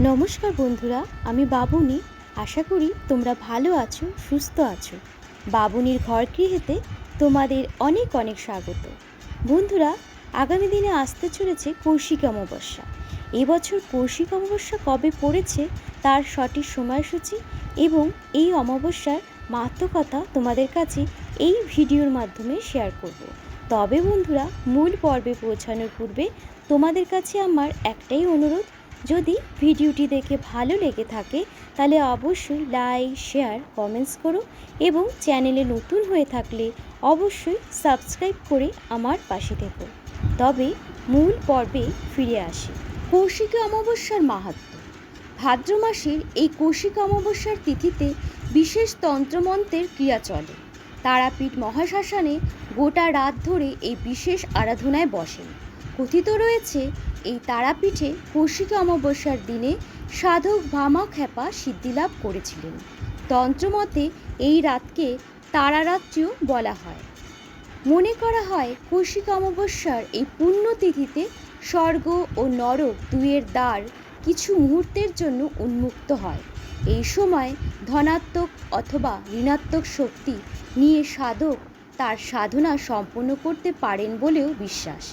নমস্কার বন্ধুরা, আমি বাবুনি। আশা করি তোমরা ভালো আছো, সুস্থ আছো। বাবুনির ঘর গৃহেতে তোমাদের অনেক অনেক স্বাগত। বন্ধুরা, আগামী দিনে আসতে চলেছে কৌশিক অমাবস্যা। এবছর কৌশিক অমাবস্যা কবে পড়েছে তার সঠিক সময়সূচি এবং এই অমাবস্যার মাহাত্মকতা তোমাদের কাছে এই ভিডিওর মাধ্যমে শেয়ার করব। তবে বন্ধুরা, মূল পর্বে পৌঁছানোর পূর্বে তোমাদের কাছে আমার একটাই অনুরোধ যদি ভিডিওটি দেখে ভালো লেগে থাকে, তাহলে অবশ্যই লাইক শেয়ার কমেন্টস করো এবং চ্যানেলে নতুন হয়ে থাকলে অবশ্যই সাবস্ক্রাইব করে আমার পাশে থেকো। তবে মূল পর্বে ফিরে আসি। কৌশিকী অমাবস্যার মাহাত্ম্য ভাদ্র মাসের এই কৌশিক অমাবস্যার তিথিতে বিশেষ তন্ত্রমন্ত্রের ক্রিয়া চলে। তারাপীঠ মহাশ্মশানে গোটা রাত ধরে এই বিশেষ আরাধনায় বসেন। কথিত রয়েছে, এই তারাপীঠে কৌশিকী অমাবস্যার দিনে সাধক ভামা খ্যাপা সিদ্ধিলাভ করেছিলেন। তন্ত্রমতে এই রাতকে তারারাত্রিও বলা হয়। মনে করা হয় কৌশিক অমাবস্যার এই পুণ্যতিথিতে স্বর্গ ও নরক দুয়ের দ্বার কিছু মুহূর্তের জন্য উন্মুক্ত হয়। এই সময় ধনাত্মক অথবা ঋণাত্মক শক্তি নিয়ে সাধক তার সাধনা সম্পন্ন করতে পারেন বলেও বিশ্বাস।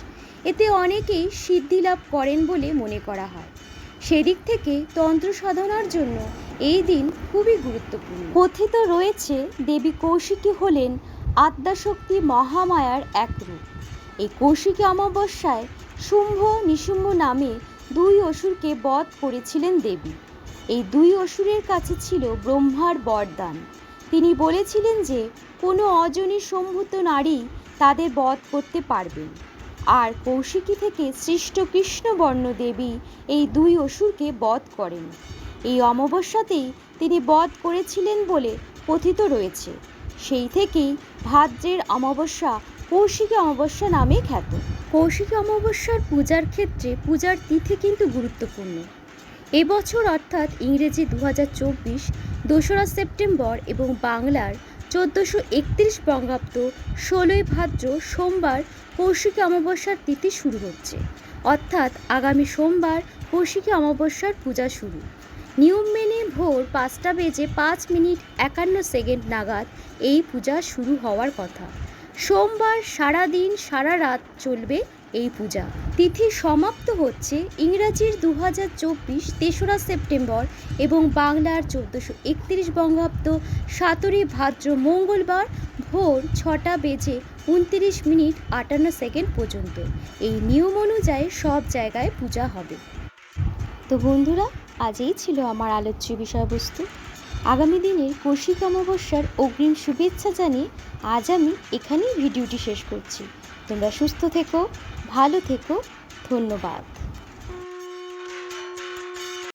এতে অনেকেই সিদ্ধি লাভ করেন বলে মনে করা হয়। সেদিক থেকে তন্ত্র সাধনার জন্য এই দিন খুবই গুরুত্বপূর্ণ। কথিত রয়েছে, দেবী কৌশিকী হলেন আদ্যাশক্তি মহামায়ার এক রূপ। এই কৌশিকী অমাবস্যায় শুম্ভ নিশুম্ভ নামে দুই অসুরকে বধ করেছিলেন দেবী। এই দুই অসুরের কাছে ছিল ব্রহ্মার বরদান। তিনি বলেছিলেন যে, কোনো অজনী সম্ভূত নারী তাদের বধ করতে পারবেন আর কৌশিকী থেকে সৃষ্ট কৃষ্ণবর্ণ দেবী এই দুই অসুরকে বধ করেন। এই অমাবস্যাতেই তিনি বধ করেছিলেন বলে কথিত রয়েছে। সেই থেকেই ভাদ্রের অমাবস্যা কৌশিকী অমাবস্যা নামে খ্যাত। কৌশিকী অমাবস্যার পূজার ক্ষেত্রে পূজার তিথি কিন্তু গুরুত্বপূর্ণ। এবছর অর্থাৎ ইংরেজি দু হাজার চব্বিশ, দোসরা সেপ্টেম্বর এবং বাংলার চোদ্দোশো একত্রিশ বঙ্গাব্দ ষোলোই ভাদ্র সোমবার কৌশিকী অমাবস্যার তিথি শুরু হচ্ছে। অর্থাৎ আগামী সোমবার কৌশিকী অমাবস্যার পূজা শুরু। নিয়ম মেনে ভোর পাঁচটা বেজে পাঁচ মিনিট একান্ন সেকেন্ড নাগাদ এই পূজা শুরু হওয়ার কথা। সোমবার সারা দিন সারা রাত চলবে এই পূজা। তিথি সমাপ্ত হচ্ছে ইংরাজির দু হাজার চব্বিশ তেসরা সেপ্টেম্বর এবং বাংলার চোদ্দোশো একত্রিশ বঙ্গাব্দ সাতই ভাদ্র মঙ্গলবার ভোর ছটা বেজে উনত্রিশ মিনিট আটান্ন সেকেন্ড পর্যন্ত। এই নিয়ম অনুযায়ী সব জায়গায় পূজা হবে। তো বন্ধুরা আজ এই ছিল আমার আলোচ্য বিষয়বস্তু। আগামী দিনের কৌশিক অমাবস্যার অগ্রিম শুভেচ্ছা জানিয়ে আজ আমি এখানেই ভিডিওটি শেষ করছি। তোমরা সুস্থ থেকো ভালো থেকো ধন্যবাদ।